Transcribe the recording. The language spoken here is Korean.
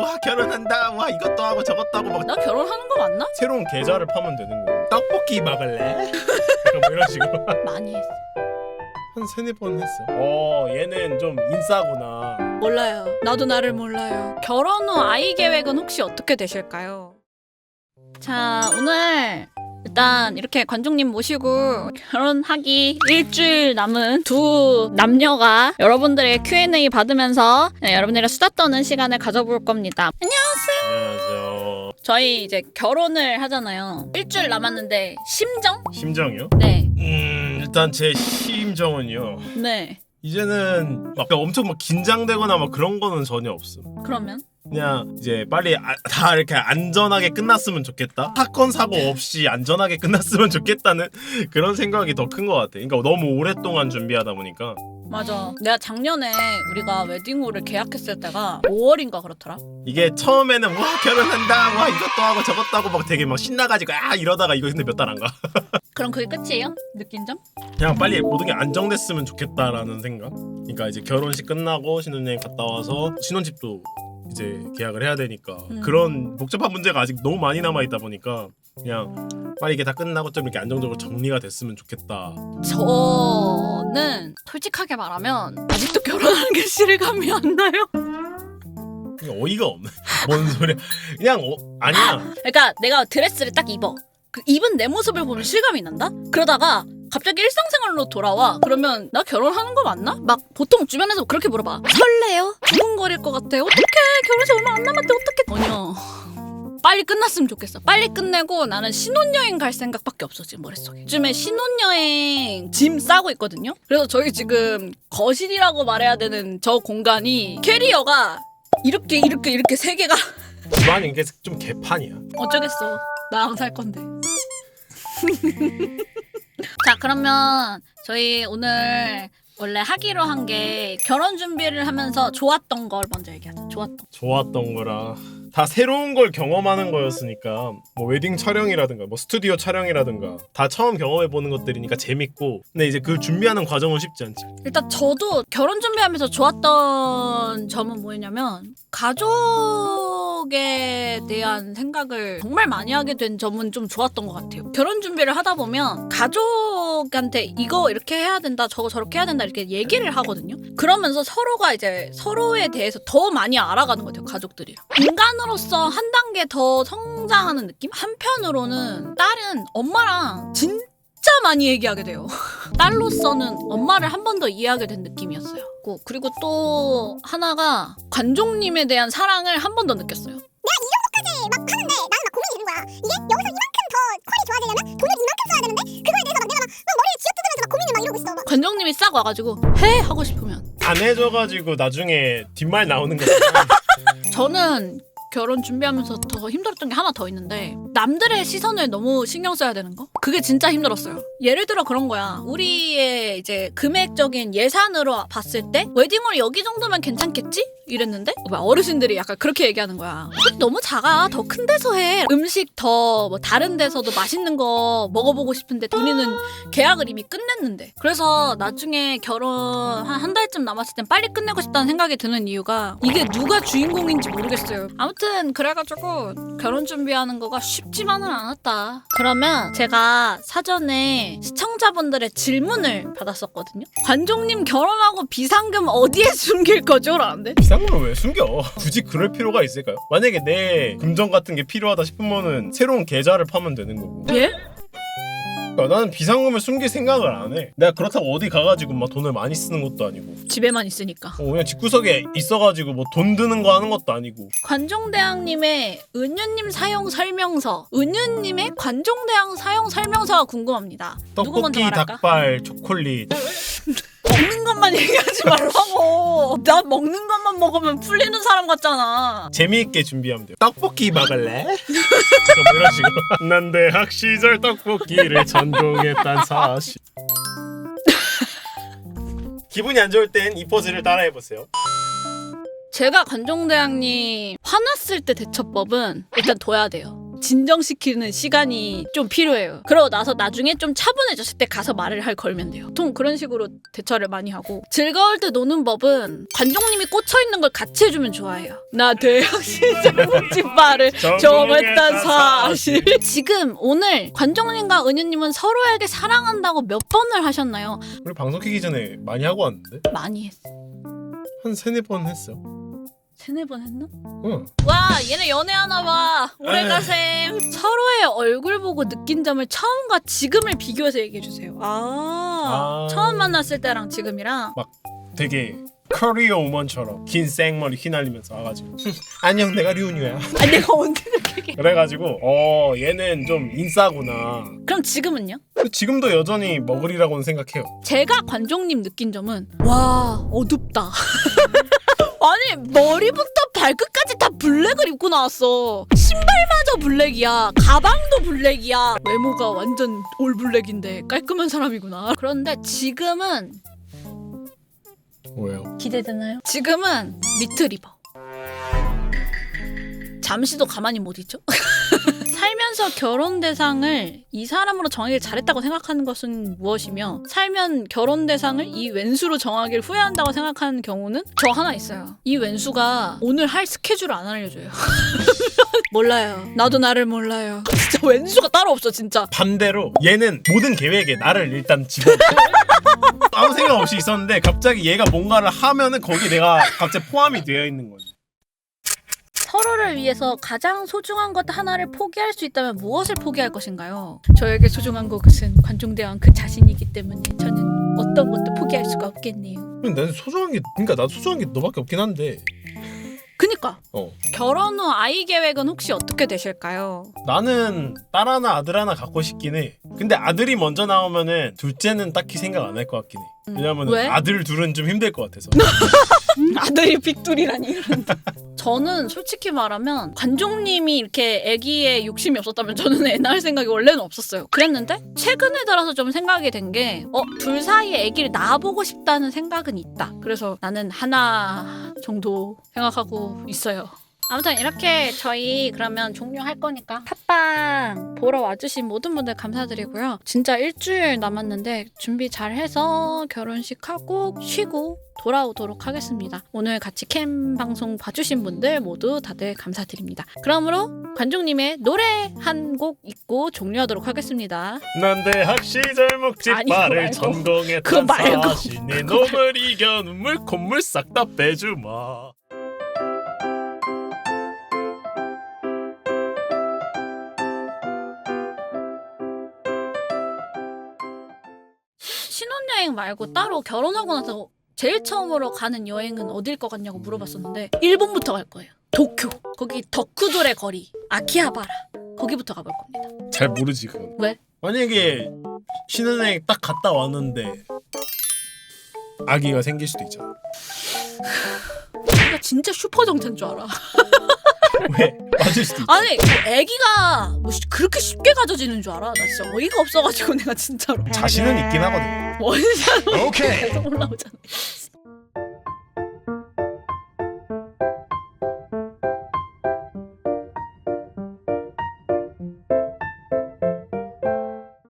와 결혼한다 와 이것도 하고 저것도 하고 막 나 결혼하는 거 맞나? 새로운 계좌를 파면 되는 거고 떡볶이 먹을래? 약간 뭐 이런 식으로 많이 했어. 한 세네 번 했어 어 얘는 좀 인싸구나 몰라요. 나도 나를 몰라요. 결혼 후 아이 계획은 혹시 어떻게 되실까요? 자, 오늘 일단 이렇게 관종님 모시고 결혼하기 일주일 남은 두 남녀가 여러분들의 Q&A 받으면서 네, 여러분들의 수다 떠는 시간을 가져볼 겁니다. 안녕하세요 저희 이제 결혼을 하잖아요. 일주일 남았는데 심정? 심정이요? 네, 음 일단 제 심정은요 네. 이제는 막 엄청 막 긴장되거나 막 그런 거는 전혀 없음 그러면 그냥 이제 빨리 아- 다 이렇게 안전하게 끝났으면 좋겠다. 사건 사고 없이 안전하게 끝났으면 좋겠다는 그런 생각이 더 큰 것 같아. 그러니까 너무 오랫동안 준비하다 보니까 맞아. 내가 작년에 우리가 웨딩홀을 계약했을 때가 5월인가 그렇더라. 이게 처음에는 와 결혼한다, 와 이것도 하고 저것도 하고 막 되게 막 신나가지고 아 이러다가 이거 근데 몇 달 안 가. 그럼 그게 끝이에요? 느낀 점? 그냥 빨리 모든 게 안정됐으면 좋겠다라는 생각. 그러니까 이제 결혼식 끝나고 신혼여행 갔다 와서 신혼집도 이제 계약을 해야 되니까 음. 그런 복잡한 문제가 아직 너무 많이 남아 있다 보니까 그냥 빨리 이게 다 끝나고 좀 이렇게 안정적으로 정리가 됐으면 좋겠다. 저는 솔직하게 말하면 아직도 결혼하는 게 실감이 안 나요. 그냥 어이가 없네. 뭔 소리야? 그냥 어, 아니야. 그러니까 내가 드레스를 딱 입어. 그 입은 내 모습을 보면 실감이 난다? 그러다가 갑자기 일상생활로 돌아와. 그러면 나 결혼하는 거 맞나? 막 보통 주변에서 그렇게 물어봐. 설레요? 두근거릴 것 같아. 어떡해. 결혼식 얼마 안 남았대. 어떡해. 전혀. 빨리 끝났으면 좋겠어. 빨리 끝내고 나는 신혼여행 갈 생각밖에 없어 지금 머릿속에. 요즘에 신혼여행 짐 싸고 있거든요. 그래서 저희 지금 거실이라고 말해야 되는 저 공간이 캐리어가 이렇게 이렇게 이렇게 세 개가 집안이 이게 좀 개판이야. 어쩌겠어. 나랑 살 건데. 자, 그러면 저희 오늘 원래 하기로 한 게 결혼 준비를 하면서 좋았던 걸 먼저 얘기하자. 좋았던. 거. 좋았던 거라 다 새로운 걸 경험하는 거였으니까 뭐 웨딩 촬영이라든가 뭐 스튜디오 촬영이라든가 다 처음 경험해 보는 것들이니까 재밌고 근데 이제 그 준비하는 과정은 쉽지 않지. 일단 저도 결혼 준비하면서 좋았던 점은 뭐였냐면 가족 에 대한 생각을 정말 많이 하게 된 점은 좀 좋았던 것 같아요. 결혼 준비를 하다 보면 가족한테 이거 이렇게 해야 된다, 저거 저렇게 해야 된다 이렇게 얘기를 하거든요. 그러면서 서로가 이제 서로에 대해서 더 많이 알아가는 것 같아요. 가족들이랑 인간으로서 한 단계 더 성장하는 느낌? 한편으로는 딸은 엄마랑 진짜 많이 얘기하게 돼요. 딸로서는 엄마를 한 번 더 이해하게 된 느낌이었어요. 고- 그리고 또 하나가 관종님에 대한 사랑을 한 번 더 느꼈어요. 막 하는데 나는 막 고민이 되는 거야. 이게 여기서 이만큼 더 퀄이 좋아지려면 돈을 이만큼 써야 되는데 그거에 대해서 막 내가 막, 막 머리를 쥐어뜯으면서 막 고민을 막 이러고 있어. 막. 관종님이 싹 와가지고 해 하고 싶으면 안 해줘가지고 나중에 뒷말 나오는 거. 저는 결혼 준비하면서 더 힘들었던 게 하나 더 있는데 남들의 시선을 너무 신경 써야 되는 거? 그게 진짜 힘들었어요. 예를 들어 그런 거야. 우리의 이제 금액적인 예산으로 봤을 때 웨딩홀 여기 정도면 괜찮겠지? 이랬는데? 막 어르신들이 약간 그렇게 얘기하는 거야. 홀이 너무 작아. 더 큰 데서 해. 음식 더 뭐 다른 데서도 맛있는 거 먹어보고 싶은데 본인은 계약을 이미 끝냈는데. 그래서 나중에 결혼 한 한 달쯤 남았을 땐 빨리 끝내고 싶다는 생각이 드는 이유가 이게 누가 주인공인지 모르겠어요. 아무튼 그래가지고 결혼 준비하는 거가 쉽지만은 않았다 그러면 제가 사전에 시청자분들의 질문을 받았었거든요 관종님 결혼하고 비상금 어디에 숨길 거죠? 라는데 걸왜 숨겨? 굳이 그럴 필요가 있을까요? 만약에 내 금전 같은 게 필요하다 싶으면은 새로운 계좌를 파면 되는 거고. 예? 그러니까 나는 비상금을 숨길 생각을 안 해. 내가 그렇다고 어디 가가지고 막 돈을 많이 쓰는 것도 아니고. 집에만 있으니까 어, 그냥 집구석에 있어가지고 뭐 돈 드는 거 하는 것도 아니고. 관종대왕님의 은유님 사용 설명서 은유님의 관종대왕 사용 설명서가 궁금합니다 누구 먼저 떡볶이, 말할까? 닭발, 초콜릿. 먹는 것만 얘기하지 말라고. 나 먹는 것만 먹으면 풀리는 사람 같잖아. 재미있게 준비하면 돼요. 떡볶이 먹을래? 뭐 이런 식으로. 난 대학 시절 떡볶이를 전공했단 사실. 기분이 안 좋을 땐 이 포즈를 따라해 보세요. 제가 관종대왕님 화났을 때 대처법은 일단 둬야 돼요. 진정시키는 시간이 좀 필요해요. 그러고 나서 나중에 좀 차분해졌을 때 가서 말을 할 걸면 돼요. 보통 그런 식으로 대처를 많이 하고 즐거울 때 노는 법은 관종님이 꽂혀 있는 걸 같이 해주면 좋아해요. 나 대학 시절 묵찌바를 정했단 사실. 지금 오늘 관종님과 은유님은 서로에게 사랑한다고 몇 번을 하셨나요? 우리 방송 키기 전에 많이 하고 왔는데 많이 했어. 한 세네 번 했어. 세네 번 했나? 응. 와 얘네 연애하나 봐 에이. 오래가셈 서로의 얼굴 보고 느낀 점을 처음과 지금을 비교해서 얘기해 주세요 아, 아. 처음 만났을 때랑 지금이랑 되게 커리어 우먼처럼 긴 생머리 휘날리면서 와가지고 안녕 내가 류뉴야. 아니 내가 언제 그렇게 그래가지고 어 얘는 좀 인싸구나. 그럼 지금은요? 근데 지금도 여전히 먹으리라고는 생각해요. 제가 관종님 느낀 점은 와 어둡다 아니 머리부터 발끝까지 다 블랙을 입고 나왔어 신발마저 블랙이야 가방도 블랙이야 외모가 완전 올 블랙인데 깔끔한 사람이구나 그런데 지금은 뭐예요? 기대되나요? 지금은 니트 입어. 잠시도 가만히 못 있죠? 살면서 결혼 대상을 이 사람으로 정하길 잘했다고 생각하는 것은 무엇이며 살면 결혼 대상을 이 왼수로 정하길 후회한다고 생각하는 경우는 저 하나 있어요. 이 왼수가 오늘 할 스케줄을 안 알려줘요. 몰라요. 나도 나를 몰라요. 진짜 왼수가 따로 없어 진짜. 반대로 얘는 모든 계획에 나를 일단 집어 아무 생각 없이 있었는데 갑자기 얘가 뭔가를 하면은 거기 내가 갑자기 포함이 되어 있는 거지. 서로를 위해서 가장 소중한 것 하나를 포기할 수 있다면 무엇을 포기할 것인가요? 저에게 소중한 것은 관종대왕 그 자신이기 때문에 저는 어떤 것도 포기할 수가 없겠네요. 근데 나는 소중한 게 그러니까 나도 소중한 게 너밖에 없긴 한데 그니까 어 결혼 후 아이 계획은 혹시 어떻게 되실까요? 나는 딸 하나 아들 하나 갖고 싶긴 해. 근데 아들이 먼저 나오면은 둘째는 딱히 생각 안 할 것 같긴 해. 음, 왜냐면 왜? 아들 둘은 좀 힘들 것 같아서. 아들이 빅둘이라니 이런다. 저는 솔직히 말하면 관종님이 이렇게 아기에 욕심이 없었다면 저는 애 낳을 생각이 원래는 없었어요. 그랬는데 최근에 들어서 좀 생각이 된 게 어, 둘 사이에 아기를 낳아보고 싶다는 생각은 있다. 그래서 나는 하나 정도 생각하고 있어요. 아무튼 이렇게 저희 그러면 종료할 거니까 팟빵 보러 와주신 모든 분들 감사드리고요. 진짜 일주일 남았는데 준비 잘 해서 결혼식 하고 쉬고 돌아오도록 하겠습니다. 오늘 같이 캠 방송 봐주신 분들 모두 다들 감사드립니다. 그러므로 관종님의 노래 한 곡 읽고 종료하도록 하겠습니다. 난 대학 시절 아니, 그거 묵찌바를 말고. 전공했던 그거 말고. 사신의 그거 놈을 이겨 눈물 콧물 싹 다 빼주마. 신혼여행 말고 따로 결혼하고 나서 제일 처음으로 가는 여행은 어딜 것 같냐고 물어봤었는데 일본부터 갈 거예요. 도쿄 거기 덕후돌의 거리 아키하바라 거기부터 가볼 겁니다. 잘 모르지 그건. 왜? 만약에 신혼여행 딱 갔다 왔는데 아기가 생길 수도 있잖아. 내가 진짜 슈퍼 정체인 줄 알아. 왜? 맞을 수도 있잖아. 아니 그 애기가 뭐 시- 그렇게 쉽게 가져지는 줄 알아? 나 진짜 어이가 없어가지고 내가 진짜로 자신은 있긴 하거든. 원샷 오케이. 계속 올라오잖아.